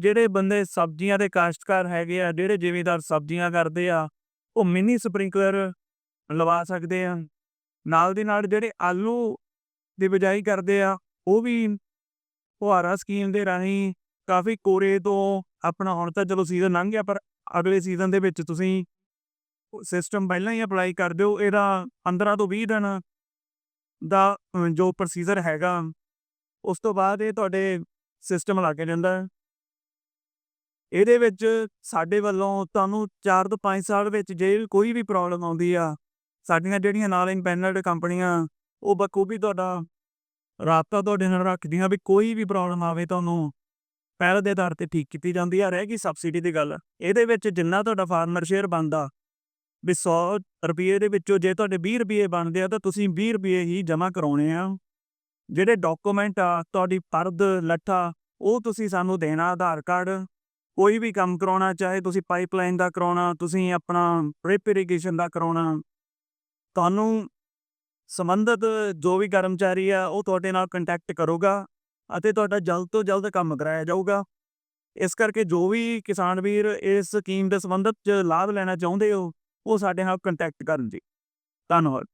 ਜਿਹੜੇ ਬੰਦੇ ਸਬਜ਼ੀਆਂ ਦੇ ਕਾਸ਼ਤਕਾਰ ਹੈਗੇ ਆ, ਜਿਹੜੇ ਜ਼ਿਮੀਦਾਰ ਸਬਜ਼ੀਆਂ ਕਰਦੇ ਆ, ਉਹ ਮਿੰਨੀ ਸਪ੍ਰਿੰਕਲਰ ਲਵਾ ਸਕਦੇ ਆ। ਨਾਲ ਦੀ ਨਾਲ ਜਿਹੜੇ ਆਲੂ ਦੀ ਬਿਜਾਈ ਕਰਦੇ ਆ, ਉਹ ਵੀ ਫੁਹਾਰਾ ਸਕੀਮ ਦੇ ਰਾਹੀਂ ਕਾਫੀ ਕੋਰੇ ਤੋਂ ਆਪਣਾ ਹੁਣ ਤਾਂ ਚਲੋ ਸੀਜ਼ਨ ਲੰਘ ਗਿਆ, ਪਰ ਅਗਲੇ ਸੀਜ਼ਨ ਦੇ ਵਿੱਚ ਤੁਸੀਂ ਸਿਸਟਮ ਪਹਿਲਾਂ ਹੀ ਅਪਲਾਈ ਕਰ ਦਿਓ, ਇਹਦਾ 15 ਤੋਂ 20 ਦਿਨ ਦਾ ਜੋ ਪ੍ਰੋਸੀਜਰ ਹੈਗਾ, ਉਸ ਤੋਂ ਬਾਅਦ ਇਹ ਤੁਹਾਡੇ ਸਿਸਟਮ ਲੱਗ ਜਾਂਦਾ। ਇਹਦੇ ਵਿੱਚ ਸਾਡੇ ਵੱਲੋਂ ਤੁਹਾਨੂੰ 4 ਤੋਂ 5 ਸਾਲ ਵਿੱਚ ਜੇ ਕੋਈ ਵੀ ਪ੍ਰੋਬਲਮ ਆਉਂਦੀ ਆ, ਸਾਡੀਆਂ ਜਿਹੜੀਆਂ ਨਾਲ ਇੰਪੈਨਲਡ ਕੰਪਨੀਆਂ, ਉਹ ਬਖੂਬੀ ਤੁਹਾਡਾ ਰਾਬਤਾ ਤੁਹਾਡੇ ਨਾਲ ਰੱਖਦੀਆਂ ਵੀ ਕੋਈ ਵੀ ਪ੍ਰੋਬਲਮ ਆਵੇ ਤੁਹਾਨੂੰ, ਪਹਿਲ ਦੇ ਆਧਾਰ ਤੇ ਠੀਕ ਕੀਤੀ ਜਾਂਦੀ ਆ, ਰਹਿ ਗਈ ਸਬਸਿਡੀ ਦੀ ਗੱਲ। ਇਹਦੇ ਵਿੱਚ ਜਿੰਨਾ ਤੁਹਾਡਾ ਫਾਰਮਰ ਸ਼ੇਅਰ ਬਣਦਾ, ਵੀ 100 ਰੁਪਏ ਦੇ ਵਿੱਚੋਂ ਜੇ ਤੁਹਾਡੇ 20 ਰੁਪਏ ਬਣਦੇ ਆ, ਤਾਂ ਤੁਸੀਂ 20 ਰੁਪਏ ਹੀ ਜਮ੍ਹਾਂ ਕਰਾਉਣੇ ਆ। ਜਿਹੜੇ ਡਾਕੂਮੈਂਟ ਆ, ਤੁਹਾਡੀ ਪਰਦ ਲੱਠਾ, ਉਹ ਤੁਸੀਂ ਸਾਨੂੰ ਦੇਣਾ, ਆਧਾਰ ਕਾਰਡ ਕੋਈ ਵੀ ਕੰਮ ਕਰਾਉਣਾ, ਚਾਹੇ ਤੁਸੀਂ ਪਾਈਪਲਾਈਨ ਦਾ ਕਰਾਉਣਾ, ਤੁਸੀਂ ਆਪਣਾ ਡ੍ਰਿਪ ਇਰੀਗੇਸ਼ਨ ਦਾ ਕਰਾਉਣਾ, ਤੁਹਾਨੂੰ ਸੰਬੰਧਿਤ ਜੋ ਵੀ ਕਰਮਚਾਰੀ ਆ, ਉਹ ਤੁਹਾਡੇ ਨਾਲ ਕੰਟੈਕਟ ਕਰੂਗਾ ਅਤੇ ਤੁਹਾਡਾ ਜਲਦ ਤੋਂ ਜਲਦ ਕੰਮ ਕਰਾਇਆ ਜਾਊਗਾ। ਇਸ ਕਰਕੇ ਜੋ ਵੀ ਕਿਸਾਨ ਵੀਰ ਇਸ ਸਕੀਮ ਦੇ ਸੰਬੰਧਿਤ ਚ ਲਾਭ ਲੈਣਾ ਚਾਹੁੰਦੇ ਹੋ, ਉਹ ਸਾਡੇ ਨਾਲ ਕੰਟੈਕਟ ਕਰਨ ਜੀ। ਧੰਨਵਾਦ।